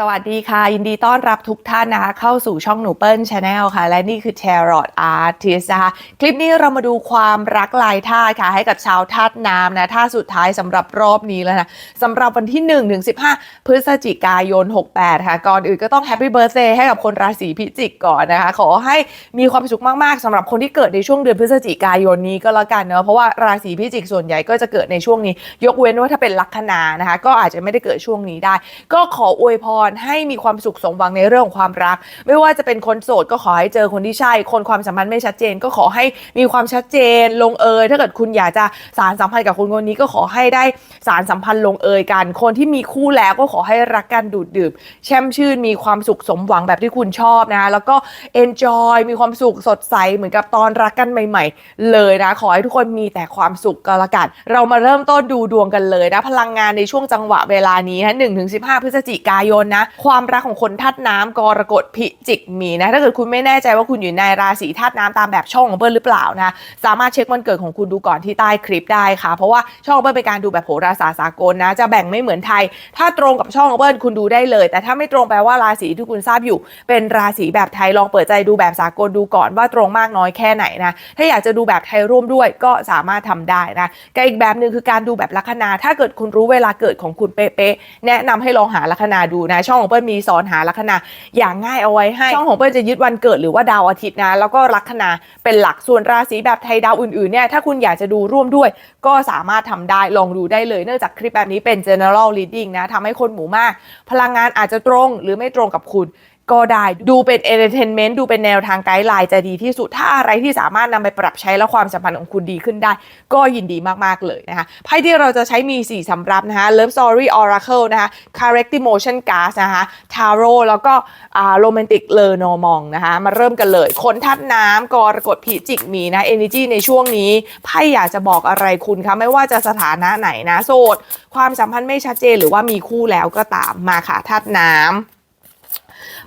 สวัสดีค่ะ ยินดีต้อนรับทุกท่านนะคะเข้าสู่ช่องหนูเปิ้ลชาแนลค่ะ และนี่คือ Tarot Artist นะคะคลิปนี้เรามาดูความรักลายท่าตุค่ะ ให้กับชาวธาตุน้ำนะท่าสุดท้ายสำหรับรอบนี้แล้วนะสำหรับวันที่1ถึง15 พฤศจิกายน 68 ค่ะ ก่อนอื่นก็ต้องแฮปปี้เบิร์ a เ a y ให้กับคนราศีพิจิกก่อนนะคะ ขอให้มีความสุขมากๆสำหรับคนที่เกิดในช่วงเดือนพฤศจิกายนนี้ก็แล้วกันเนาะเพราะว่าราศีพิจิกส่วนใหญ่ก็จะเกิดในช่วงนี้ ยกเว้นว่าถ้าเป็นลัคนานะคะก็อาจจะไม่ได้เกิดช่วงนี้ได้ ก็ขออวยพรให้มีความสุขสมหวังในเรื่องของความรัก ไม่ว่าจะเป็นคนโสดก็ขอให้เจอคนที่ใช่ คนความสัมพันธ์ไม่ชัดเจน ก็ขอให้มีความชัดเจนลงเอยถ้าเกิดคุณอยากจะสารสัมพันธ์กับคนคนนี้ก็ขอให้ได้สารสัมพันธ์ลงเอยกัน คนที่มีคู่แล้วก็ขอให้รักกันดูดดื่มแช่มชื่นมีความสุขสมหวังแบบที่คุณชอบนะ แล้วก็ enjoy มีความสุขสดใสเหมือนกับตอนรักกันใหม่ ๆ เลยนะ ขอให้ทุกคนมีแต่ความสุขก็แล้วกัน เรามาเริ่มต้นดูดวงกันเลยนะ พลังงานในช่วงจังหวะเวลานี้นะหนึ่งถึงสิพฤศจิกายนนะความรักของคนธาตุน้ำกรกฎพิจิกมีนะ ถ้าเกิดคุณไม่แน่ใจว่าคุณอยู่ในราศีธาตุน้ำตามแบบช่องของเบิร์หรือเปล่านะ สามารถเช็ควันเกิดของคุณดูก่อนที่ใต้คลิปได้ค่ะ เพราะว่าช่องเบิร์เป็นการดูแบบโหราศาสตร์สากลนะ จะแบ่งไม่เหมือนไทย ถ้าตรงกับช่องของเบิร์คุณดูได้เลย แต่ถ้าไม่ตรงแปลว่าราศีที่คุณทราบอยู่ เป็นราศีแบบไทยลองเปิดใจดูแบบสากลดูก่อนว่าตรงมากน้อยแค่ไหนนะ ถ้าอยากจะดูแบบไทยร่วมด้วยก็สามารถทำได้นะกับอีกแบบหนึ่งคือการดูแบบลัคนา ถ้าเกิดคุณรู้เวลาเกิดของคุณเป๊ะๆแนะนำให้ลองหาลัคนาดูนะช่องของเปิ้ลมีสอนหาลัคนาอย่างง่ายเอาไว้ให้ ช่องของเปิ้ลจะยึดวันเกิดหรือว่าดาวอาทิตย์นะ แล้วก็ลัคนาเป็นหลัก ส่วนราศีแบบไทยดาวอื่นๆเนี่ย ถ้าคุณอยากจะดูร่วมด้วย ก็สามารถทำได้ลองดูได้เลย เนื่องจากคลิปแบบนี้เป็น general reading นะทำให้คนหมู่มาก พลังงานอาจจะตรงหรือไม่ตรงกับคุณ ก็ได้ ดูเป็น entertainment ดูเป็นแนวทางไกด์ไลน์จะดีที่สุด ถ้าอะไรที่สามารถนำไปปรับใช้แล้วความสัมพันธ์ของคุณดีขึ้นได้ ก็ยินดีมาก ๆ เลยนะคะไพ่ที่เราจะใช้มี 4 สำรับนะคะ Love Story Oracle นะคะ Correct Emotion Cards นะคะ Tarot แล้วก็อ่า Romantic l e r n o r m o n นะคะมาเริ่มกันเลย คนทัดน้ำกรกฎพิจิกมีนะ Energy ในช่วงนี้ไพ่อยากจะบอกอะไรคุณคะ ไม่ว่าจะสถานะไหนนะ โสด ความสัมพันธ์ไม่ชัดเจนหรือว่ามีคู่แล้วก็ตามมาค่ะทัดน้ำ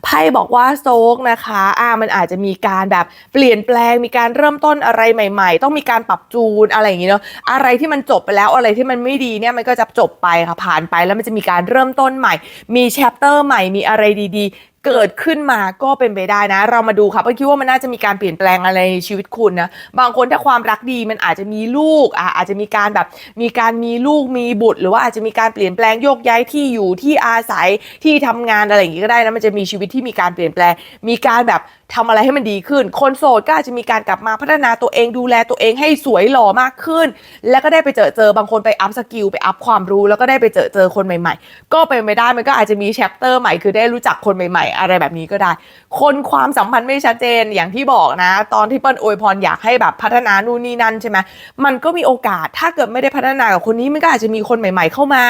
ไพ่บอกว่าโซกนะคะอ่ามันอาจจะมีการแบบเปลี่ยนแปลง มีการเริ่มต้นอะไรใหม่ ๆ ต้องมีการปรับจูนอะไรอย่างงี้เนาะอะไรที่มันจบไปแล้วอะไรที่มันไม่ดีเนี่ยมันก็จะจบไปค่ะผ่านไปแล้วมันจะมีการเริ่มต้นใหม่ มีแชปเตอร์ใหม่มีอะไรดีๆ เกิดขึ้นมาก็เป็นไปได้นะ เรามาดูค่ะเพื่อคิดว่ามันน่าจะมีการเปลี่ยนแปลงอะไรในชีวิตคุณนะบางคนถ้าความรักดีมันอาจจะมีลูกอะอาจจะมีการแบบมีการมีลูกมีบุตร หรือว่าอาจจะมีการเปลี่ยนแปลงโยกย้ายที่อยู่ที่อาศัยที่ทำงานอะไรอย่างงี้ก็ได้นะมันจะมีชีวิตที่มีการเปลี่ยนแปลง มีการแบบทำอะไรให้มันดีขึ้น คนโสดก็อาจจะมีการกลับมาพัฒนาตัวเองดูแลตัวเองให้สวยหล่อมากขึ้น แล้วก็ได้ไปเจอเจอบางคนไปอัพสกิลไปอัพความรู้ แล้วก็ได้ไปเจอเจอคนใหม่ ๆ ก็เป็นไปได้มันก็อาจจะมีแชปเตอร์ใหม่คือได้รู้จักคนใหม่ๆอะไรแบบนี้ก็ได้ คนความสัมพันธ์ไม่ชัดเจนอย่างที่บอกนะ ตอนที่เปิ้ลอวยพรอยากให้แบบพัฒนานู่นนี่นั่นใช่ไหมมันก็มีโอกาสถ้าเกิดไม่ได้พัฒนากับคนนี้มันก็อาจจะมีคนใหม่ ๆเข้ามา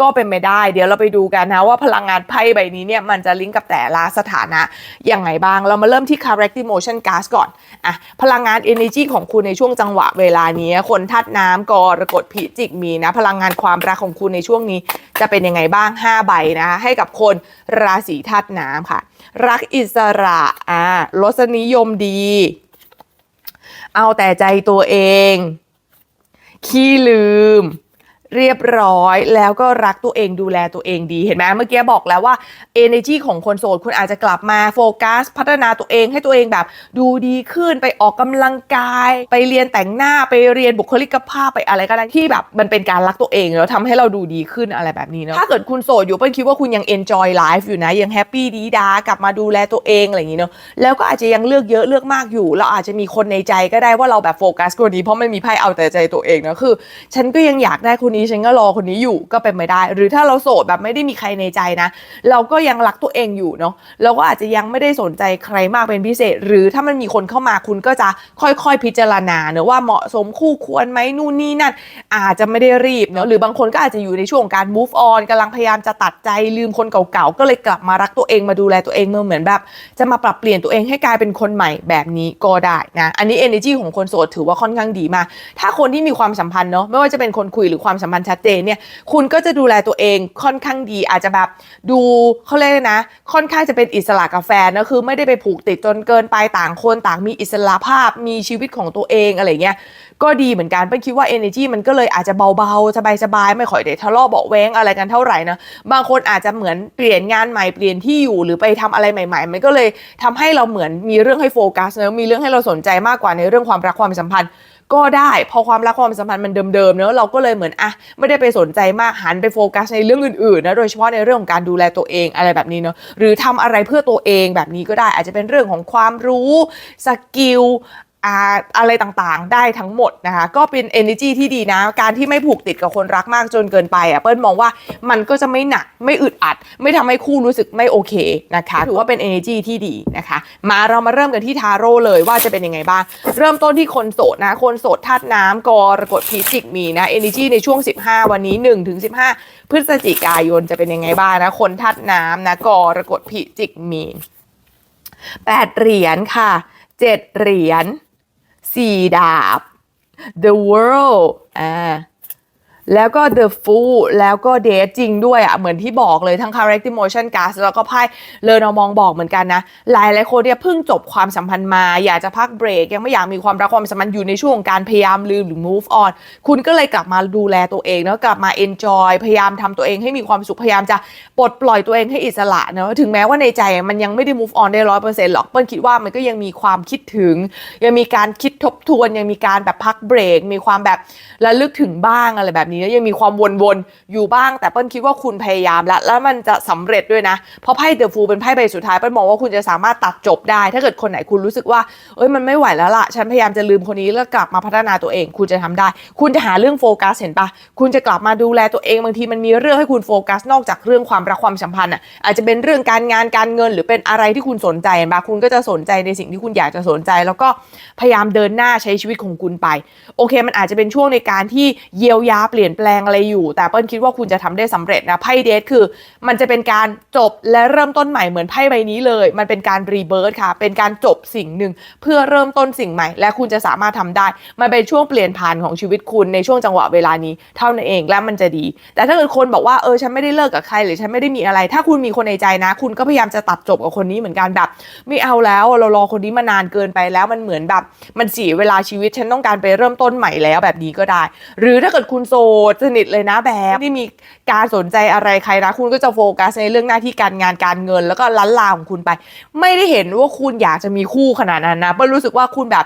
ก็เป็นไปได้ เดี๋ยวเราไปดูกันนะว่าพลังงานไพ่ใบนี้เนี่ยมันจะลิงก์กับแต่ละสถานะยังไงบ้าง เรามาเริ่มที่ corrective motion gas ก่อนอะพลังงาน energy ของคุณในช่วงจังหวะเวลานี้คนทัดน้ำกรกฎพิจิกมีนะพลังงานความรักของคุณในช่วงนี้จะเป็นยังไงบ้าง 5 ใบนะคะให้กับคนราศีธาตุน้ำค่ะ รักอิสระอ่ารสนิยมดี เอาแต่ใจตัวเอง ขี้ลืม เรียบร้อยแล้วก็รักตัวเองดูแลตัวเองดี เห็นไหมเมื่อกี้บอกแล้วว่า energy ของคนโสดคุณอาจจะกลับมาโฟกัส พัฒนาตัวเองให้ตัวเองแบบ ดูดีขึ้นไปออกกำลังกาย ไปเรียนแต่งหน้าไปเรียนบุคลิกภาพไปอะไรก็ได้ที่แบบมันเป็นการรักตัวเองแล้วทำให้เราดูดีขึ้นอะไรแบบนี้เนาะถ้าเกิดคุณโสดอยู่เปิ้ลคิดว่าคุณยัง enjoy life อยู่นะยังแฮปปี้ดีดากลับมาดูแลตัวเองอะไรอย่างนี้เนาะแล้วก็อาจจะยังเลือกเยอะเลือกมากอยู่เราอาจจะมีคนในใจก็ได้ว่าเราแบบโฟกัสคนนี้เพราะมันมีไพ่เอาแต่ใจตัวเองนะคือ ฉันก็ยังอยากได้คนนี้ฉันก็รอคนนี้อยู่ก็เป็นไปได้ หรือถ้าเราโสดแบบไม่ได้มีใครในใจนะ เราก็ยังรักตัวเองอยู่เนาะเราก็อาจจะยังไม่ได้สนใจใครมากเป็นพิเศษ หรือถ้ามันมีคนเข้ามาคุณก็จะค่อยๆพิจารณาเนอะว่าเหมาะสมคู่ควรไหมนู่นนี่นั่น อาจจะไม่ได้รีบเนาะหรือบางคนก็อาจจะอยู่ในช่วงการ move on กำลังพยายามจะตัดใจลืมคนเก่าๆก็เลยกลับมารักตัวเองมาดูแลตัวเองเมื่อเหมือนแบบ จะมาปรับเปลี่ยนตัวเองให้กลายเป็นคนใหม่แบบนี้ก็ได้นะอันนี้ energy ของคนโสดถือว่าค่อนข้างดีมากถ้าคนที่มีความสัมพันธ์เนาะไม่ว่าจะเป็นคนคุยหรือความสัมมันชัดเจนเนี่ย คุณก็จะดูแลตัวเองค่อนข้างดีอาจจะแบบดูเขาเรียกนะ ค่อนข้างจะเป็นอิสระกับแฟนนะคือไม่ได้ไปผูกติดจนเกินไปต่างคนต่างมีอิสระภาพมีชีวิตของตัวเองอะไรเงี้ย ก็ดีเหมือนกันเป้คิดว่า energy มันก็เลยอาจจะเบาๆ สบายๆ ไม่ค่อยได้ทะเลาะเบาะแว้งอะไรกันเท่าไหร่นะ บางคนอาจจะเหมือนเปลี่ยนงานใหม่เปลี่ยนที่อยู่หรือไปทำอะไรใหม่ๆ มันก็เลยทำให้เราเหมือนมีเรื่องให้โฟกัสเนอะมีเรื่องให้เราสนใจมากกว่าในเรื่องความรักความสัมพันธ์ก็ได้พอความรักความสัมพันธ์มันเดิมๆเนอะเราก็เลยเหมือนอะไม่ได้ไปสนใจมากหันไปโฟกัสในเรื่องอื่นๆนะโดยเฉพาะในเรื่องของการดูแลตัวเองอะไรแบบนี้เนอะหรือทำอะไรเพื่อตัวเองแบบนี้ก็ได้อาจจะเป็นเรื่องของความรู้สกิล อาอะไรต่างๆ ได้ทั้งหมดนะคะ ก็เป็น energy ที่ดีนะ การที่ไม่ผูกติดกับคนรักมากจนเกินไปอะเปิ้ลมองว่ามันก็จะไม่หนักไม่อึดอัด ไม่ทำให้คู่รู้สึกไม่โอเคนะคะถือว่าเป็น energy ที่ดีนะคะ มาเรามาเริ่มกันที่ทาโร่เลยว่าจะเป็นยังไงบ้าง เริ่มต้นที่คนโสดนะ คนโสดธาตุน้ำกรกฎพิจิกมีนะ energy ในช่วง 15 วันนี้1-15 พฤศจิกายนจะเป็นยังไงบ้างนะคนธาตุน้ำนะกรกฎพิจิกมีแปดเหรียญค่ะเจ็ดเหรียญ สี่ดาบ the world อ่า แล้วก็ The Fool แล้วก็ Date จริงด้วยอะเหมือนที่บอกเลยทั้ง Correct Emotion Gas แล้วก็ไพ่เลอนอมองบอกเหมือนกันนะ หลายหลายคนเนี่ยเพิ่งจบความสัมพันธ์มา อยากจะพักเบรก ยังไม่อยากมีความรักความสัมพันธ์อยู่ในช่วงการพยายามลืมหรือ move on คุณก็เลยกลับมาดูแลตัวเองแล้วกลับมา enjoy พยายามทำตัวเองให้มีความสุขพยายามจะปลดปล่อยตัวเองให้อิสระเนอะถึงแม้ว่าในใจมันยังไม่ได้ move on ได้ร้อยเปอร์เซ็นต์หรอกเปิ้ลคิดว่ามันก็ยังมีความคิดถึง ยังมีการคิดทบทวนยังมีการแบบพักเบรก มีความแบบระลึกถึงบ้างอะไรแบบนี้แล้ยังมีความวนๆอยู่บ้าง แต่เปิ้ลคิดว่าคุณพยายามแล้วแล้วมันจะสำเร็จด้วยนะ เพราะไพ่เดอะฟูเป็นไพ่ใบสุดท้ายเปิ้ลมองว่าคุณจะสามารถตัดจบได้ ถ้าเกิดคนไหนคุณรู้สึกว่าเอ้ยมันไม่ไหวแล้วล่ะ ฉันพยายามจะลืมคนนี้แล้วกลับมาพัฒนาตัวเอง คุณจะทำได้ คุณจะหาเรื่องโฟกัสเห็นปะคุณจะกลับมาดูแลตัวเองบางทีมันมีเรื่องให้คุณโฟกัสนอกจากเรื่องความรักความสัมพันธ์อะอาจจะเป็นเรื่องการงานการเงิน หรือเป็นอะไรที่คุณสนใจเห็นปะคุณก็จะสนใจในสิ่งที่คุณอยากจะสนใจ แล้วก็พยายามเดินหน้าใช้ชีวิตของคุณไป โอเค มันอาจจะเป็นช่วงในการที่เยียวยาเปลี่ยนแปลงอะไรอยู่ แต่เปิ้ลคิดว่าคุณจะทำได้สำเร็จนะไพ่เดทคือ มันจะเป็นการจบและเริ่มต้นใหม่เหมือนไพ่ใบนี้เลย มันเป็นการรีเบิร์ค่ะ เป็นการจบสิ่งหนึ่งเพื่อเริ่มต้นสิ่งใหม่ และคุณจะสามารถทำได้ มันเป็นช่วงเปลี่ยนผ่านของชีวิตคุณในช่วงจังหวะเวลานี้เท่านั้นเองและมันจะดี แต่ถ้าเกิดคนบอกว่าเออฉันไม่ได้เลิกกับใครหรือฉันไม่ได้มีอะไร ถ้าคุณมีคนในใจนะ คุณก็พยายามจะตัดจบกับคนนี้เหมือนกันแบบ ไม่เอาแล้วเรารอคนนี้มานานเกินไปแล้วมันเหมือนแบบ มันเสียเวลาชีวิตฉันต้องการไปเริ่มต้นใหม่แล้วแบบนี้ก็ได้ หรือถ้าเกิดคุณโสดสนิทเลยนะแบบไม่มีการสนใจอะไรใครนะ คุณก็จะโฟกัสในเรื่องหน้าที่การงานการเงิน แล้วก็ล้านลาของคุณไป ไม่ได้เห็นว่าคุณอยากจะมีคู่ขนาดนั้นนะเพราะรู้สึกว่าคุณแบบ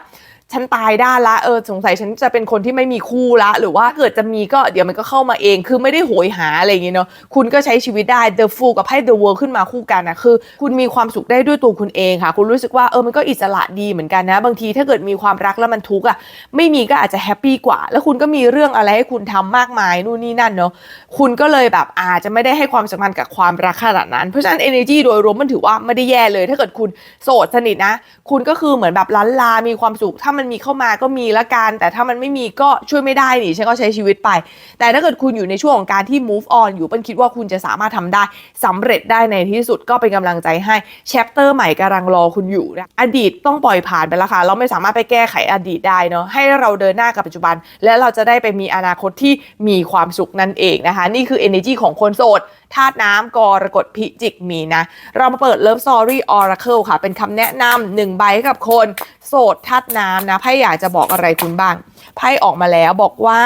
ฉันตายได้ละเออสงสัยฉันจะเป็นคนที่ไม่มีคู่ละ หรือว่าเกิดจะมีก็เดี๋ยวมันก็เข้ามาเอง คือไม่ได้โหยหาอะไรอย่างเงี้ยเนาะคุณก็ใช้ชีวิตได้ The Fool กับไพ่ The World ขึ้นมาคู่กันนะคือ คุณมีความสุขได้ด้วยตัวคุณเองค่ะ คุณรู้สึกว่าเออมันก็อิสระดีเหมือนกันนะ บางทีถ้าเกิดมีความรักแล้วมันทุกข์อะไม่มีก็อาจจะแฮปปี้กว่า แล้วคุณก็มีเรื่องอะไรให้คุณทำมากมายนู่นนี่นั่นเนาะคุณก็เลยแบบอาจจะไม่ได้ให้ความสำคัญกับความรักขนาดนั้นเพราะฉะนั้น energy โดยรวมมันถือว่าไม่ได้แย่เลย ถ้าเกิดคุณโสดสนิทนะ คุณก็คือเหมือนแบบล้านลา มีความสุขถ้ามันมีเข้ามาก็มีละกัน แต่ถ้ามันไม่มีก็ช่วยไม่ได้นี่ฉันก็ใช้ชีวิตไป แต่ถ้าเกิดคุณอยู่ในช่วงของการที่ move on อยู่เป็นคิดว่าคุณจะสามารถทำได้สำเร็จได้ในที่สุดก็เป็นกำลังใจให้แชปเตอร์ใหม่กำลังรอคุณอยู่นะอดีตต้องปล่อยผ่านไปแล้วค่ะ เราไม่สามารถไปแก้ไขอดีตได้เนาะให้เราเดินหน้ากับปัจจุบัน และเราจะได้ไปมีอนาคตที่มีความสุขนั่นเองนะคะ นี่คือ energy ของคนโสดธาตุน้ำกรกฎพิจิกมีนะ เรามาเปิด Love Story Oracle ค่ะ เป็นคำแนะนำหนึ่งใบให้กับคน โสดทัดน้ำนะไพ่อยากจะบอกอะไรคุณบ้างไพ่ออกมาแล้วบอกว่า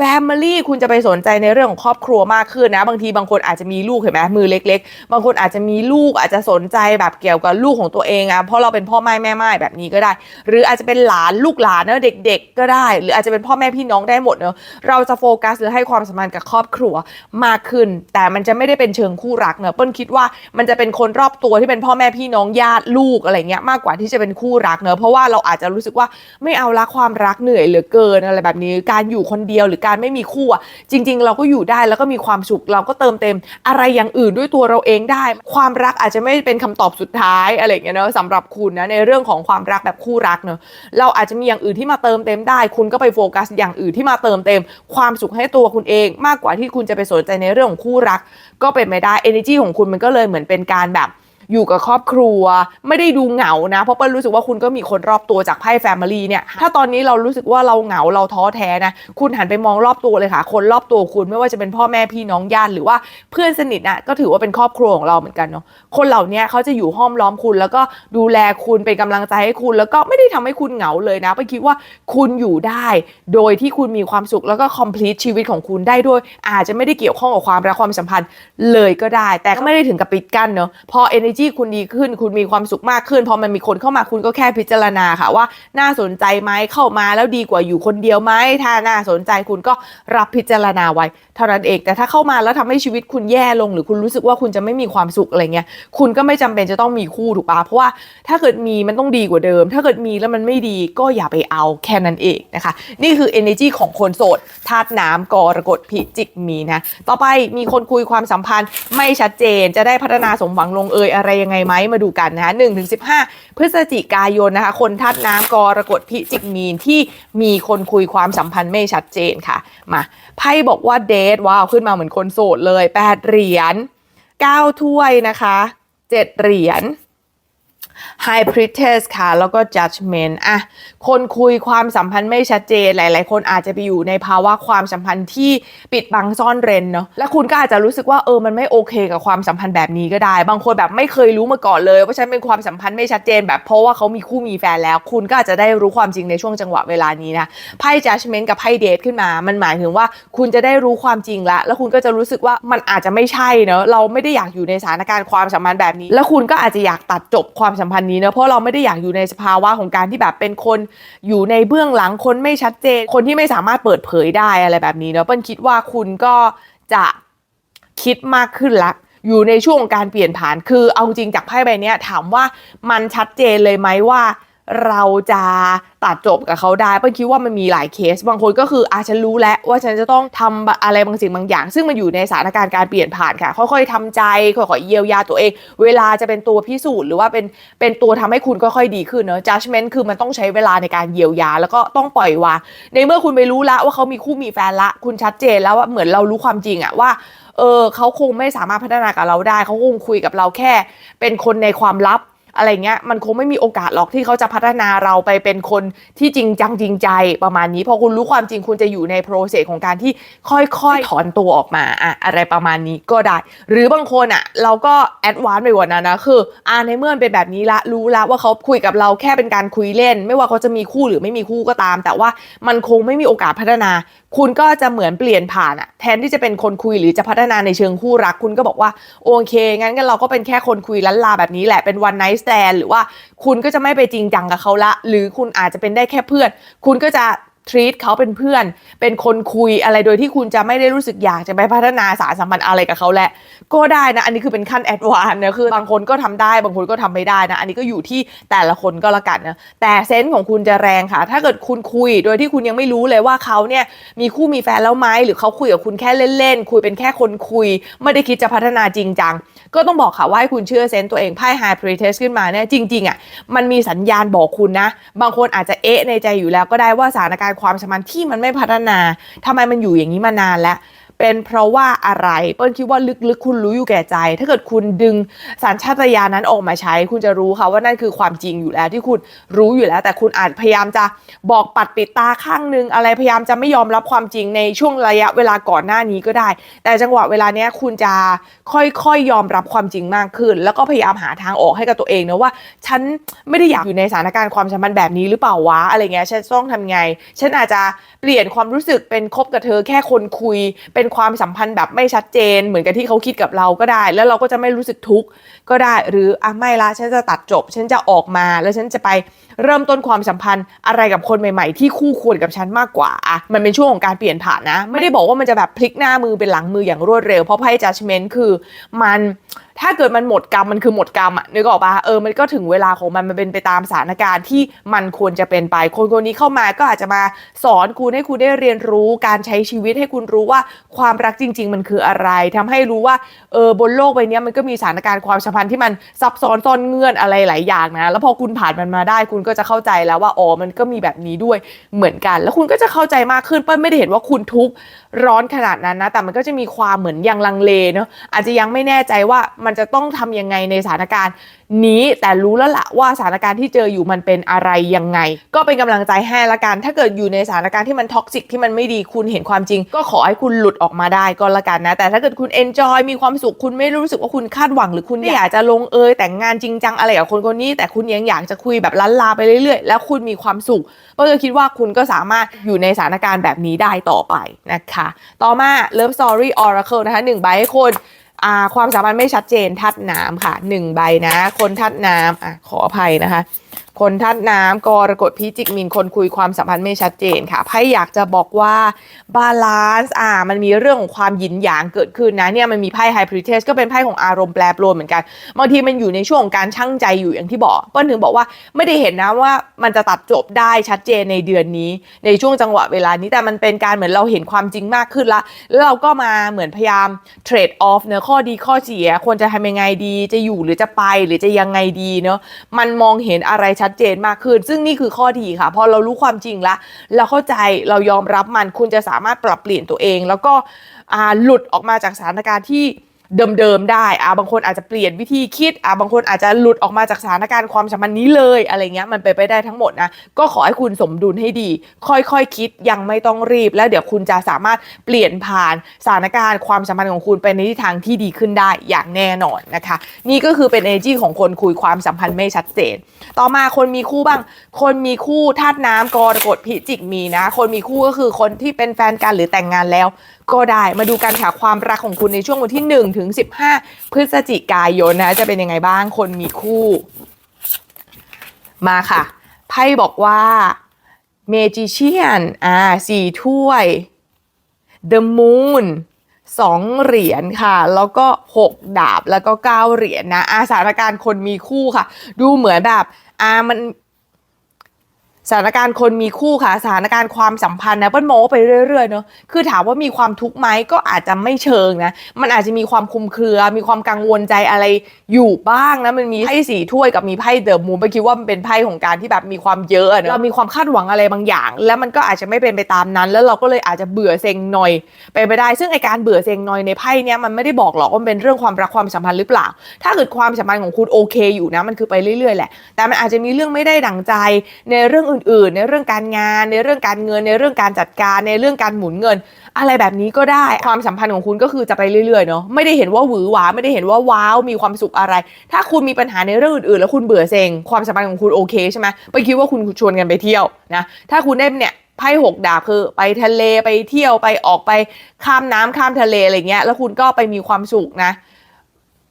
Family คุณจะไปสนใจในเรื่องของครอบครัวมากขึ้นนะ บางทีบางคนอาจจะมีลูกเห็นไหมมือเล็ก ๆ บางคนอาจจะมีลูกอาจจะสนใจแบบเกี่ยวกับลูกของตัวเองอะเพราะเราเป็นพ่อแม่แม่ไม้แบบนี้ก็ได้ หรืออาจจะเป็นหลานลูกหลานเนอะเด็ก ๆ ก็ได้ หรืออาจจะเป็นพ่อแม่พี่น้องได้หมดเนอะเราจะโฟกัสหรือให้ความสำคัญกับครอบครัวมากขึ้น แต่มันจะไม่ได้เป็นเชิงคู่รักเนอะเปิ้ลคิดว่ามันจะเป็นคนรอบตัวที่เป็นพ่อแม่พี่น้องญาติลูกอะไรเงี้ยมากกว่าที่จะเป็นคู่รักเนอะเพราะว่าเราอาจจะรู้สึกว่าไม่เอาละความรักเหนื่อยเหลือเกินอะไรแบบนี้ การอยู่คนเดียวหรือการไม่มีคู่อะจริง ๆ เราก็อยู่ได้แล้วก็มีความสุขเราก็เติมเต็มอะไรอย่างอื่นด้วยตัวเราเองได้ ความรักอาจจะไม่เป็นคำตอบสุดท้ายอะไรอย่างเงี้ยเนอะสำหรับคุณนะในเรื่องของความรักแบบคู่รักเนอะเราอาจจะมีอย่างอื่นที่มาเติมเต็มได้ คุณก็ไปโฟกัสอย่างอื่นที่มาเติมเต็ม ความสุขให้ตัวคุณเอง มากกว่าที่คุณจะไปสนใจในเรื่องของคู่รัก ก็เป็นไม่ได้ energy ของคุณมันก็เลยเหมือนเป็นการแบบ อยู่กับครอบครัว ไม่ได้ดูเหงานะ เพราะเปิ้ลรู้สึกว่าคุณก็มีคนรอบตัวจากไพ่แฟมิลี่เนี่ย ถ้าตอนนี้เรารู้สึกว่าเราเหงาเราท้อแท้นะ คุณหันไปมองรอบตัวเลยค่ะ คนรอบตัวคุณไม่ว่าจะเป็นพ่อแม่พี่น้องญาติหรือว่าเพื่อนสนิทนะก็ถือว่าเป็นครอบครัวของเราเหมือนกันเนาะ คนเหล่านี้เขาจะอยู่ห้อมล้อมคุณ แล้วก็ดูแลคุณเป็นกำลังใจให้คุณ แล้วก็ไม่ได้ทำให้คุณเหงาเลยนะไปคิดว่าคุณอยู่ได้ โดยที่คุณมีความสุขแล้วก็ complete ชีวิตของคุณได้ด้วย อาจจะไม่ได้เกี่ยวข้องกับความรักความสัมพันธ์เลยก็ได้ แต่ก็ไม่ได้ถึงกับปิดกั้นเนาะพอ energy คุณดีขึ้น คุณมีความสุขมากขึ้น พอมันมีคนเข้ามาคุณก็แค่พิจารณาค่ะว่า น่าสนใจไหมเข้ามาแล้วดีกว่าอยู่คนเดียวไหมถ้าน่าสนใจคุณก็รับพิจารณาไว้เท่านั้นเอง แต่ถ้าเข้ามาแล้วทำให้ชีวิตคุณแย่ลง หรือคุณรู้สึกว่าคุณจะไม่มีความสุขอะไรเงี้ยคุณก็ไม่จำเป็นจะต้องมีคู่ถูกปะเพราะว่าถ้าเกิดมีมันต้องดีกว่าเดิม ถ้าเกิดมีแล้วมันไม่ดีก็อย่าไปเอาแค่นั้นเองนะคะ นี่คือ energy ของคนโสดธาตุน้ำกรกฎพิจิกมีนะ ต่อไปมีคนคุยความสัมพันธ์ไม่ชัดเจนจะได้พัฒนาสมหวังลงเอยอะไรไรยังไงไหมมาดูกันนะคะหนึ่งถึงสิบห้าพฤศจิกายนนะคะ คนธาตุน้ำกรกฎพิจิกมีนที่มีคนคุยความสัมพันธ์ไม่ชัดเจนค่ะ มาไพ่บอกว่าเดทว้าวขึ้นมาเหมือนคนโสดเลยแปดเหรียญเก้าถ้วยนะคะเจ็ดเหรียญ High Priestess ค่ะ แล้วก็ Judgment อะคนคุยความสัมพันธ์ไม่ชัดเจน หลาย ๆ คนอาจจะไปอยู่ในภาวะความสัมพันธ์ที่ปิดบังซ่อนเร้นเนาะ และคุณก็อาจจะรู้สึกว่าเออ มันไม่โอเคกับความสัมพันธ์แบบนี้ก็ได้ บางคนแบบไม่เคยรู้มาก่อนเลยว่าฉันเป็นความสัมพันธ์ไม่ชัดเจน แบบเพราะว่าเขามีคู่มีแฟนแล้ว คุณก็อาจจะได้รู้ความจริงในช่วงจังหวะเวลานี้นะ ไพ่ Judgment กับไพ่เดทขึ้นมา มันหมายถึงว่าคุณจะได้รู้ความจริงล้วแล้วคุณก็จะรู้สึกว่ามันอาจจะไม่ใช่เนอะเราไม่ได้อยากอยู่ในสถานการณ์ความสัมพันธ์แบบนี้ แล้วคุณก็อาจจะอยากตัดจบความสัมพันธ์นี้เนอะเพราะเราไม่ได้อยากอยู่ในสภาวะของการที่แบบเป็นคนอยู่ในเบื้องหลังคนไม่ชัดเจน คนที่ไม่สามารถเปิดเผยได้อะไรแบบนี้เนอะเปิ้ลคิดว่าคุณก็จะคิดมากขึ้นละอยู่ในช่วงการเปลี่ยนผ่านคือเอาจริงจากไพ่ใบนี้ถามว่ามันชัดเจนเลยไหมว่า เราจะตัดจบกับเขาได้เปิ้ลคิดว่ามันมีหลายเคส บางคนก็คืออาฉันรู้แล้วว่าฉันจะต้องทำอะไรบางสิ่งบางอย่าง ซึ่งมันอยู่ในสถานการณ์การเปลี่ยนผ่านค่ะ ค่อยๆทำใจ ค่อยๆเยียวยาตัวเอง เวลาจะเป็นตัวพิสูจน์หรือว่าเป็นเป็นตัวทำให้คุณค่อยๆดีขึ้นเนอะ judgment คือมันต้องใช้เวลาในการเยียวยา แล้วก็ต้องปล่อยวาง ในเมื่อคุณไปรู้แล้วว่าเขามีคู่มีแฟนละ คุณชัดเจนแล้วว่าเหมือนเรารู้ความจริงอะว่าเออเขาคงไม่สามารถพัฒนากับเราได้ เขาคงคุยกับเราแค่ เป็นคนในความลับ อะไรเงี้ยมันคงไม่มีโอกาสหรอกที่เขาจะพัฒนาเราไปเป็นคนที่จริงจังจริงใจประมาณนี้พอคุณรู้ความจริงคุณจะอยู่ในโปรเซสของการที่ค่อยๆถอนตัวออกมาอะอะไรประมาณนี้ก็ได้ หรือบางคนอะเราก็แอดวานซ์ไปกว่านั้นนะคืออ่าในเมื่อนเป็นแบบนี้ละรู้ละว่าเขาคุยกับเราแค่เป็นการคุยเล่น ไม่ว่าเขาจะมีคู่หรือไม่มีคู่ก็ตาม แต่ว่ามันคงไม่มีโอกาสพัฒนา คุณก็จะเหมือนเปลี่ยนผ่านอะแทนที่จะเป็นคนคุยหรือจะพัฒนาในเชิงคู่รัก คุณก็บอกว่าโอเค งั้นก็เราก็เป็นแค่คนคุยลันลาแบบนี้แหละเป็นวันไนท์แตนหรือว่าคุณก็จะไม่ไปจริงจังกับเขาละ หรือคุณอาจจะเป็นได้แค่เพื่อน คุณก็จะ treat เขาเป็นเพื่อน เป็นคนคุยอะไรโดยที่คุณจะไม่ได้รู้สึกอยากจะไปพัฒนาสารสัมพันธ์อะไรกับเขาแหละ ก็ได้นะ อันนี้คือเป็นขั้นแอดวานนะคือบางคนก็ทำได้บางคนก็ทำไม่ได้นะ อันนี้ก็อยู่ที่แต่ละคนก็ละกันนะแต่เซนส์ของคุณจะแรงค่ะ ถ้าเกิดคุณคุยโดยที่คุณยังไม่รู้เลยว่าเขาเนี่ยมีคู่มีแฟนแล้วไหมหรือเขาคุยกับคุณแค่เล่นๆคุยเป็นแค่คนคุย ไม่ได้คิดจะพัฒนาจริงจังก็ต้องบอกค่ะว่าให้คุณเชื่อเซนส์ตัวเองไพ่ High Priestess ขึ้นมาเนี่ยจริงๆอะมันมีสัญญาณบอกคุณนะ บางคนอาจจะเอะในใจอยู่แล้วก็ได้ว่าสถานการณ์ความสัมพันธ์ที่มันไม่พัฒนาทำไมมันอยู่อย่างนี้มานานแล้ว เป็นเพราะว่าอะไร เปิ้ลคิดว่าลึกๆ คุณรู้อยู่แก่ใจ ถ้าเกิดคุณดึงสัญชาตญาณนั้นออกมาใช้ คุณจะรู้ค่ะว่านั่นคือความจริงอยู่แล้วที่คุณรู้อยู่แล้ว แต่คุณอาจพยายามจะบอกปัดปิดตาข้างนึง อะไรพยายามจะไม่ยอมรับความจริงในช่วงระยะเวลาก่อนหน้านี้ก็ได้ แต่จังหวะเวลาเนี้ยคุณจะค่อยๆยอมรับความจริงมากขึ้น แล้วก็พยายามหาทางออกให้กับตัวเองนะว่า ฉันไม่ได้อยากอยู่ในสถานการณ์ความสัมพันธ์แบบนี้หรือเปล่าวะอะไรเงี้ยฉันต้องทำไง ฉันอาจจะเปลี่ยนความรู้สึกเป็นคบกับเธอแค่คนคุยเป็นความสัมพันธ์แบบไม่ชัดเจน เหมือนกับที่เขาคิดกับเราก็ได้ แล้วเราก็จะไม่รู้สึกทุกข์ก็ได้ หรืออะไม่ละฉันจะตัดจบ ฉันจะออกมาแล้วฉันจะไปเริ่มต้นความสัมพันธ์อะไรกับคนใหม่ๆ ที่คู่ควรกับฉันมากกว่าอะมันเป็นช่วงของการเปลี่ยนผ่านนะ ไม่ได้บอกว่ามันจะแบบพลิกหน้ามือเป็นหลังมืออย่างรวดเร็วเพราะไพ่จัดเมนต์คือมัน ถ้าเกิดมันหมดกรรมมันคือหมดกรรมอะนึกออกปะเออมันก็ถึงเวลาของมันมันเป็นไปตามสถานการณ์ที่มันควรจะเป็นไป คนคนนี้เข้ามาก็อาจจะมาสอนคุณให้คุณได้เรียนรู้การใช้ชีวิตให้คุณรู้ว่าความรักจริง ๆ มันคืออะไรทำให้รู้ว่าเออบนโลกใบนี้มันก็มีสถานการณ์ความสัมพันธ์ที่มันซับซ้อนซ่อนเงื่อนอะไรหลายอย่างนะ แล้วพอคุณผ่านมันมาได้ คุณก็จะเข้าใจแล้วว่าอ๋อมันก็มีแบบนี้ด้วยเหมือนกัน แล้วคุณก็จะเข้าใจมากขึ้นเปิ้ลไม่ได้เห็นว่าคุณทุกข์ร้อนขนาดนั้นนะ แต่มันก็จะมีความเหมือนยังลังเลเนาะอาจจะยังไม่แน่ใจว่ามันจะต้องทำยังไงในสถานการณ์ นี้แต่รู้แล้วละว่าสถานการณ์ที่เจออยู่มันเป็นอะไรยังไง ก็เป็นกำลังใจให้ละกัน ถ้าเกิดอยู่ในสถานการณ์ที่มันท็อกซิกที่มันไม่ดีคุณเห็นความจริง ก็ขอให้คุณหลุดออกมาได้ก็ละกันนะ แต่ถ้าเกิดคุณเอนจอยมีความสุขคุณไม่รู้สึกว่าคุณคาดหวังหรือคุณอยากจะลงเอยแต่งงานจริงจังอะไรกับคนคนนี้ แต่คุณยังอยากจะคุยแบบล้านลาไปเรื่อยๆ แล้วคุณมีความสุขก็จะคิดว่าคุณก็สามารถอยู่ในสถานการณ์แบบนี้ได้ต่อไปนะคะ ต่อมา Love Story Oracle นะคะหนึ่งใบให้คน ความสามารถไม่ชัดเจนทัดน้ำค่ะหนึ่งใบนะ คนทัดน้ำอะขออภัยนะคะ คนทัดน้ำกรกฎพิจิกมินคนคุยความสัมพันธ์ไม่ชัดเจนค่ะไพ่อยากจะบอกว่าบาลานซ์อ่ามันมีเรื่องของความหยินหยางเกิดขึ้นนะเนี่ยมันมีไพ่ไฮพริเทสก็เป็นไพ่ของอารมณ์แปรปรวนเหมือนกันบางทีมันอยู่ในช่วงของการชั่งใจอยู่อย่างที่บอกเปิ้ลถึงบอกว่าไม่ได้เห็นนะว่ามันจะตัดจบได้ชัดเจนในเดือนนี้ ในช่วงจังหวะเวลานี้แต่มันเป็นการเหมือนเราเห็นความจริงมากขึ้นละแล้วเราก็มาเหมือนพยายามเทรดออฟเนอะข้อดีข้อเสียควรจะทำยังไงดีจะอยู่หรือจะไปหรือจะยังไงดีเนอะมันมองเห็นอะไรชัดัดเจนมากขึ้น ซึ่งนี่คือข้อดีค่ะ พอเรารู้ความจริงแล้วเราเข้าใจเรายอมรับมันคุณจะสามารถปรับเปลี่ยนตัวเอง แล้วก็หลุดออกมาจากสถานการณ์ที่ เดิมๆได้อ่าบางคนอาจจะเปลี่ยนวิธีคิดอ่าบางคนอาจจะหลุดออกมาจากสถานการณ์ความสัมพันธ์นี้เลยอะไรเงี้ยมันไปไปได้ทั้งหมดนะก็ขอให้คุณสมดุลให้ดี ค่อยๆคคิดยังไม่ต้องรีบ แล้วเดี๋ยวคุณจะสามารถเปลี่ยนผ่านสถานการณ์ความสัมพันธ์ของคุณไปในทิศทางที่ดีขึ้นได้อย่างแน่นอนนะคะ นี่ก็คือเป็น energy ของคนคุยความสัมพันธ์ไม่ชัดเจน ต่อมาคนมีคู่บ้าง คนมีคู่ธาตุน้ำกรกฎพิจิกมีนะ คนมีคู่ก็คือคนที่เป็นแฟนกันหรือแต่งงานแล้ว ก็ได้มาดูกันค่ะความรักของคุณในช่วงวันที่1ถึง15 พฤศจิกายนนะจะเป็นยังไงบ้างคนมีคู่ มาค่ะไพ่บอกว่า Magician อ่าสี่ถ้วย The Moon สองเหรียญค่ะ แล้วก็ 6 ดาบแล้วก็ 9 เหรียญนะอาสถานการณ์คนมีคู่ค่ะ ดูเหมือนแบบอ่ามัน สถานการณ์คนมีคู่ค่ะสถานการณ์ความสัมพันธ์นะเปิ้ลโมไปเรื่อยๆเนาะคือถามว่ามีความทุกข์ไหมก็อาจจะไม่เชิงนะมันอาจจะมีความคลุมเครือ มีความกังวลใจอะไรอยู่บ้างนะมันมีไพ่สีถ้วยกับมีไพ่เดอะมูนไปคิดว่ามันเป็นไพ่ของการที่แบบมีความเยอะอะเนอะเรามีความคาดหวังอะไรบางอย่าง แล้วมันก็อาจจะไม่เป็นไปตามนั้น แล้วเราก็เลยอาจจะเบื่อเซ็งหน่อยไปนไปได้ ซึ่งไอการเบื่อเซ็งหน่อยในไพ่เนี้ยมันไม่ได้บอกหรอกว่ามันเป็นเรื่องความรักความสัมพันธ์หรือเปล่า ถ้าเกิดความสัมพันธ์ของคุณโอเคอยู่นะมันคือไปเรื่อยๆแหละแต่มันอาจจะมีเรื่องไม่ได้ดั่งใจในเรื่องอื่นๆ ในเรื่องการงานในเรื่องการเงิน ในเรื่องการจัดการในเรื่องการหมุนเงิน อะไรแบบนี้ก็ได้ความสัมพันธ์ของคุณก็คือจะไปเรื่อยๆเนาะไม่ได้เห็นว่าหวือหวาไม่ได้เห็นว่าว้าวมีความสุขอะไร ถ้าคุณมีปัญหาในเรื่องอื่นๆ แล้วคุณเบื่อเซ็งความสัมพันธ์ของคุณโอเคใช่ไหมไปคิดว่าคุณชวนกันไปเที่ยวนะถ้าคุณได้เนี่ยไพ่หกดาบคือไปทะเลไปเที่ยวไปออกไปข้ามน้ำข้ามทะเลอะไรเงี้ยแล้วคุณก็ไปมีความสุขนะ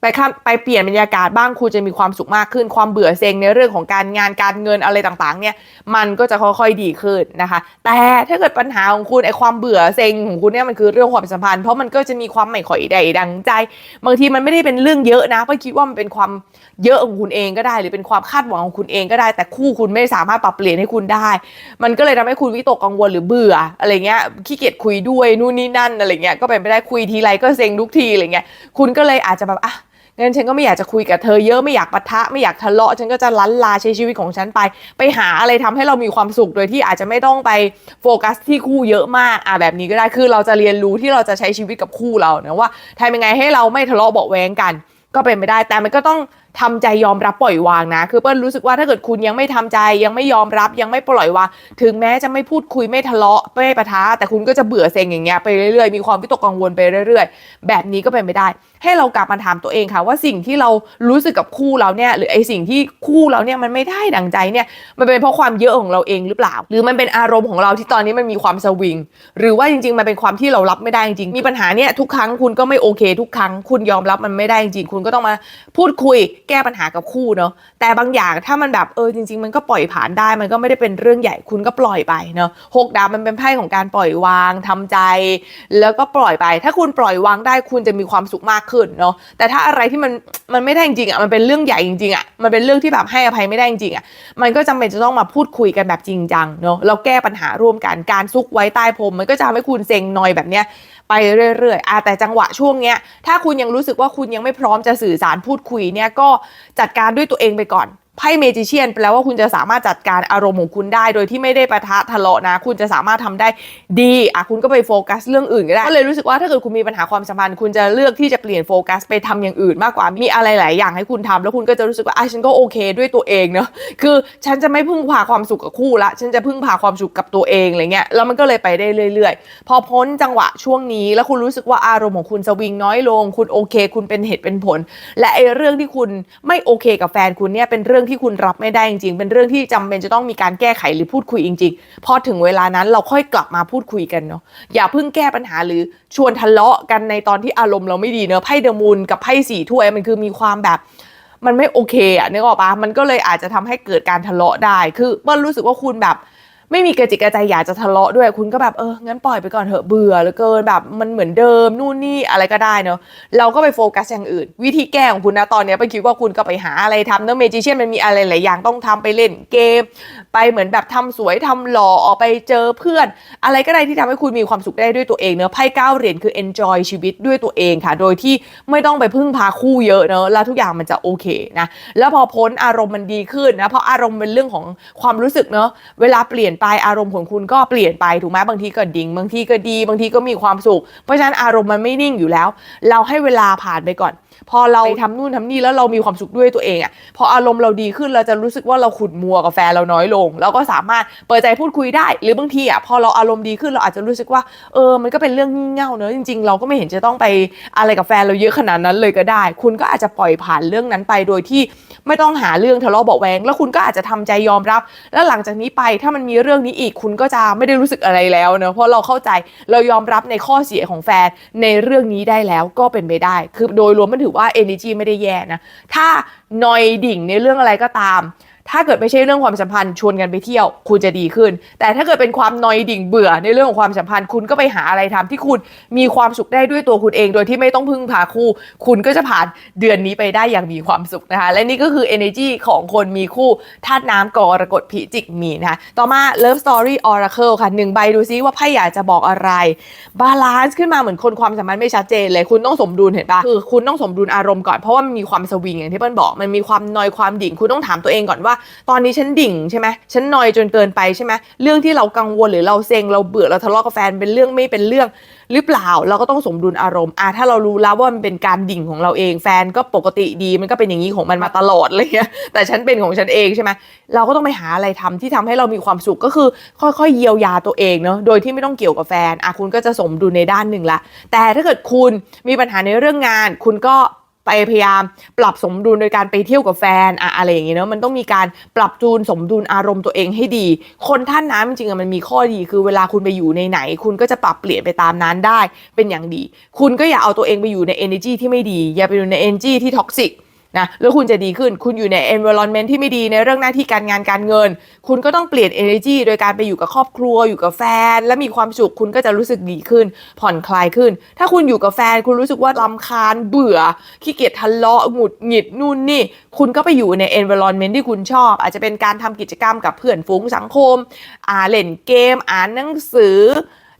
ไปไปเปลี่ยนบรรยากาศบ้างคุณจะมีความสุขมากขึ้น ความเบื่อเซ็งในเรื่องของการงานการเงินอะไรต่างๆ เนี่ยมันก็จะค่อยๆดีขึ้นนะคะ แต่ถ้าเกิดปัญหาของคุณไอความเบื่อเซ็งของคุณเนี่ยมันคือเรื่องความสัมพันธ์เพราะมันก็จะมีความไม่ค่อยใดดังใจ บางทีมันไม่ได้เป็นเรื่องเยอะนะเพราะคิดว่ามันเป็นความเยอะของคุณเองก็ได้ หรือเป็นความคาดหวังของคุณเองก็ได้ แต่คู่คุณไม่สามารถปรับเปลี่ยนให้คุณได้ มันก็เลยทำให้คุณวิตกกังวลหรือเบื่ออะไรเงี้ยขี้เกียจคุยด้วยนู่นนี่นั่นอะไรเงี้ยก็เป็นไปได้คุยทีไรก็เซ็งทุกทีอะไรเงี้ยคุณก็เลยอาจจะแบบอะ งั้นฉันก็ไม่อยากจะคุยกับเธอเยอะไม่อยากปะทะไม่อยากทะเลาะฉันก็จะลันลาใช้ชีวิตของฉันไป ไปหาอะไรทำให้เรามีความสุขโดยที่อาจจะไม่ต้องไปโฟกัสที่คู่เยอะมากอะแบบนี้ก็ได้คือเราจะเรียนรู้ที่เราจะใช้ชีวิตกับคู่เรานะว่าทำยังไงให้เราไม่ทะเลาะเบาแวงกัน ก็เป็นไปได้แต่มันก็ต้อง ทำใจยอมรับปล่อยวางนะ คือเปิ้ลรู้สึกว่าถ้าเกิดคุณยังไม่ทำใจยังไม่ยอมรับยังไม่ปล่อยวาง ถึงแม้จะไม่พูดคุยไม่ทะเลาะไม่ปะทะแต่คุณก็จะเบื่อเซ็งอย่างเงี้ยไปเรื่อยๆมีความวิตกกังวลไปเรื่อย ๆ แบบนี้ก็เป็นไปได้ ให้เรากลับมาถามตัวเองค่ะ ว่าสิ่งที่เรารู้สึกกับคู่เราเนี่ยหรือไอสิ่งที่คู่เราเนี่ยมันไม่ได้ดังใจเนี่ยมันเป็นเพราะความเยอะของเราเองหรือเปล่า หรือมันเป็นอารมณ์ของเราที่ตอนนี้มันมีความสวิง หรือว่าจริงๆมันเป็นความที่เรารับไม่ได้จริงมีปัญหาเนี่ยทุกครั้งคุณก็ไม่โอเค ทุกครั้งคุณยอมรับมันไม่ได้จริงคุณก็ต้องมาพูดคุยแก้ปัญหากับคู่เนาะแต่บางอย่างถ้ามันแบบเออจริง ๆ มันก็ปล่อยผ่านได้ มันก็ไม่ได้เป็นเรื่องใหญ่คุณก็ปล่อยไปเนาะหกดาบมันเป็นไพ่ของการปล่อยวางทำใจ แล้วก็ปล่อยไป ถ้าคุณปล่อยวางได้คุณจะมีความสุขมากขึ้นเนาะแต่ถ้าอะไรที่มันมันไม่ได้จริงๆอะมันเป็นเรื่องใหญ่จริงๆอะมันเป็นเรื่องที่แบบให้อภัยไม่ได้จริงๆอะมันก็จำเป็นจะต้องมาพูดคุยกันแบบจริงจังเนาะเราแก้ปัญหาร่วมกันการซุกไว้ใต้พรมมันก็จะทำให้คุณเซ็งนอยแบบเนี้ยไปเรื่อยๆอะแต่จังหวะช่วงเนี้ยถ้าคุณยังรู้สึกว่าคุณยังไม่พร้อมจะสื่อสารพูดคุยเนี่ยก็จัดการด้วยตัวเองไปก่อน ไพ่เมจิเชียนแปลว่าคุณจะสามารถจัดการอารมณ์ของคุณได้ โดยที่ไม่ได้ประทะทะเลาะนะ คุณจะสามารถทำได้ดีอะคุณก็ไปโฟกัสเรื่องอื่นก็ได้ก็เลยรู้สึกว่าถ้าเกิดคุณมีปัญหาความสัมพันธ์ คุณจะเลือกที่จะเปลี่ยนโฟกัสไปทำอย่างอื่นมากกว่ามีอะไรหลายอย่างให้คุณทำแล้วคุณก็จะรู้สึกว่าอะฉันก็โอเคด้วยตัวเองเนอะคือฉันจะไม่พึ่งพาความสุขกับคู่ละฉันจะพึ่งพาความสุขกับตัวเองอะไรเงี้ยแล้วมันก็เลยไปได้เรื่อย ๆ พอพ้นจังหวะช่วงนี้ แล้วคุณรู้สึกว่าอารมณ์ของคุณสวิงน้อยลง คุณโอเค คุณเป็นเหตุเป็นผล และไอ้เรื่องที่คุณไม่โอเคกับแฟนคุณเนี่ยเป็นเรื่องที่คุณรับไม่ได้จริงๆ เป็นเรื่องที่จำเป็นจะต้องมีการแก้ไขหรือพูดคุยจริงๆ พอถึงเวลานั้นเราค่อยกลับมาพูดคุยกันเนาะ อย่าเพิ่งแก้ปัญหาหรือชวนทะเลาะกันในตอนที่อารมณ์เราไม่ดีเนาะ ไพ่เดมูลกับไพ่สี่ถ้วยมันคือมีความแบบมันไม่โอเคอะนึกออกปะมันก็เลยอาจจะทำให้เกิดการทะเลาะได้ คือเปิ้ลรู้สึกว่าคุณแบบ ไม่มีกระจิกกระใจอยากจะทะเลาะด้วย คุณก็แบบเอองั้นปล่อยไปก่อนเถอะเบื่อเหลือเกินแบบมันเหมือนเดิมนู่นนี่อะไรก็ได้เนอะเราก็ไปโฟกัสอย่างอื่น วิธีแก้ของคุณนะตอนเนี้ยไปคิดว่าคุณก็ไปหาอะไรทำเนอะเมจิเชียนมันมีอะไรหลายอย่างต้องทำไปเล่นเกม ไปเหมือนแบบทำสวยทำหล่อออกไปเจอเพื่อน อะไรก็ได้ที่ทำให้คุณมีความสุขได้ด้วยตัวเองเนอะไพ่เก้าเหรียญคือ enjoy ชีวิตด้วยตัวเองค่ะ โดยที่ไม่ต้องไปพึ่งพาคู่เยอะเนอะแล้วทุกอย่างมันจะโอเคนะแล้วพอพ้นอารมณ์มันดีขึ้นนะเพราะอารมณ์เป็นเรื่องของความรู้สึกเนอะเวลาเปลี่ยนไปอารมณ์ของคุณก็เปลี่ยนไปถูกไหมบางทีก็ดิ่งบางทีก็ดี บางทีก็มีความสุข เพราะฉะนั้นอารมณ์มันไม่นิ่งอยู่แล้ว เราให้เวลาผ่านไปก่อน พอเราไปทำนู่นทำนี่แล้วเรามีความสุขด้วยตัวเองอะ่ะพออารมณ์เราดีขึ้นเราจะรู้สึกว่าเราขุดมัวกับแฟนเราน้อยลง เราก็สามารถเปิดใจพูดคุยได้ หรือบางทีอะ่ะพอเราอารมณ์ดีขึ้นเราอาจจะรู้สึกว่าเออมันก็เป็นเรื่องงี่เง่าเนอะจริง ๆ เราก็ไม่เห็นจะต้องไปอะไรกับแฟนเราเยอะขนาดนั้นเลยก็ได้ คุณก็อาจจะปล่อยผ่านเรื่องนั้นไปโดยที่ ไม่ต้องหาเรื่องทะเลาะเบาแวงแล้วคุณก็อาจจะทำใจยอมรับ แล้วหลังจากนี้ไปถ้ามันมีเรื่องนี้อีกคุณก็จะไม่ได้รู้สึกอะไรแล้วเนอะเพราะเราเข้าใจเรายอมรับในข้อเสียของแฟนในเรื่องนี้ได้แล้วก็เป็นไปได้ คือโดยรวมมันถือว่า energy ไม่ได้แย่นะถ้านอยดิ่งในเรื่องอะไรก็ตาม ถ้าเกิดไม่ใช่เรื่องความสัมพันธ์ชวนกันไปเที่ยว คุณจะดีขึ้น แต่ถ้าเกิดเป็นความนอยดิ่งเบื่อในเรื่องของความสัมพันธ์ คุณก็ไปหาอะไรทำที่คุณมีความสุขได้ด้วยตัวคุณเอง โดยที่ไม่ต้องพึ่งพาคู่ คุณก็จะผ่านเดือนนี้ไปได้อย่างมีความสุขนะคะ และนี่ก็คือ energy ของคนมีคู่ธาตุน้ำกรกฎพิจิกมีนนะคะต่อมา love story oracle ค่ะหนึ่งใบดูซิว่าไพ่อยากจะบอกอะไรบาลานซ์ขึ้นมาเหมือนคนความสัมพันธ์ไม่ชัดเจนเลยคุณต้องสมดุลเห็นปะคือคุณต้องสมดุลอารมณ์ก่อนเพราะว่ามันมีความสวิงอย่างที่เปิ้ลบอกมันมีความนอยความดิ่งคุณต้องถามตัวเองก่อนว่าตอนนี้ฉันดิ่งใช่ไหมฉันนอยจนเกินไปใช่ไหมเรื่องที่เรากังวลหรือเราเซ็งเราเบื่อเราทะเลาะกับแฟนเป็นเรื่องไม่เป็นเรื่องหรือเปล่าเราก็ต้องสมดุลอารมณ์อะถ้าเรารู้แล้วว่ามันเป็นการดิ่งของเราเองแฟนก็ปกติดีมันก็เป็นอย่างนี้ของมันมาตลอดเลยแต่ฉันเป็นของฉันเองใช่ไหมเราก็ต้องไปหาอะไรทำที่ทำให้เรามีความสุขก็คือ ค่อยๆเยียวยาตัวเองเนาะโดยที่ไม่ต้องเกี่ยวกับแฟนอะคุณก็จะสมดุลในด้านหนึ่งละแต่ถ้าเกิดคุณมีปัญหาในเรื่องงาน คุณก็ ไปพยายามปรับสมดุลโดยการไปเที่ยวกับแฟนอะอะไรอย่างเงี้เนาะมันต้องมีการปรับจูนสมดุลอารมณ์ตัวเองให้ดี คนท่านน้ำจริงๆอะมันมีข้อดีคือเวลาคุณไปอยู่ในไหน คุณก็จะปรับเปลี่ยนไปตามนั้นได้เป็นอย่างดี คุณก็อย่าเอาตัวเองไปอยู่ใน energy ที่ไม่ดี อย่าไปอยู่ใน energy ที่ท็อกซิก นะแล้วคุณจะดีขึ้นคุณอยู่ใน environment ที่ไม่ดีในเรื่องหน้าที่การงานการเงิน คุณก็ต้องเปลี่ยน energy โดยการไปอยู่กับครอบครัวอยู่กับแฟน และมีความสุขคุณก็จะรู้สึกดีขึ้น ผ่อนคลายขึ้น ถ้าคุณอยู่กับแฟน คุณรู้สึกว่าลำคาญเบื่อขี้เกียจทะเลาะหงุดหงิดนู่นนี่ คุณก็ไปอยู่ใน environment ที่คุณชอบ อาจจะเป็นการทำกิจกรรมกับเพื่อนฝูงสังคมอ่าเล่นเกม อ่านหนังสือ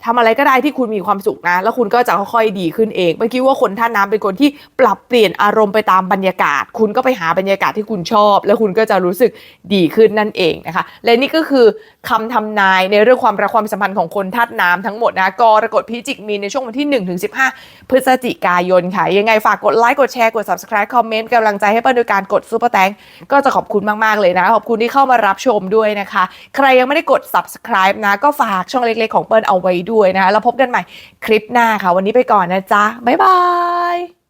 ทำอะไรก็ได้ที่คุณมีความสุขนะ แล้วคุณก็จะค่อยๆดีขึ้นเองเมื่อกี้ว่าคนท่าน้ำเป็นคนที่ปรับเปลี่ยนอารมณ์ไปตามบรรยากาศ คุณก็ไปหาบรรยากาศที่คุณชอบ แล้วคุณก็จะรู้สึกดีขึ้นนั่นเองนะคะ และนี่ก็คือคำทำนายในเรื่องความรักความสัมพันธ์ของคนธาตุน้ำทั้งหมดนะกรกฎพิจิกมีในช่วงวันที่1ถึง15พฤศจิกายนค่ะ ยังไงฝากกดไลค์กดแชร์กด subscribe คอมเมนต์กำลังใจให้เปิ้ลโดยการกดซูเปอร์แตงก็จะขอบคุณมากๆเลยนะขอบคุณที่เข้ามารับชมด้วยนะคะ ใครยังไม่ได้กด subscribe นะก็ฝากช่องเล็กๆของเปิ้ลเอาไว้ด้วยนะคะแล้วพบกันใหม่คลิปหน้าค่ะ วันนี้ไปก่อนนะจ๊ะบ๊ายบาย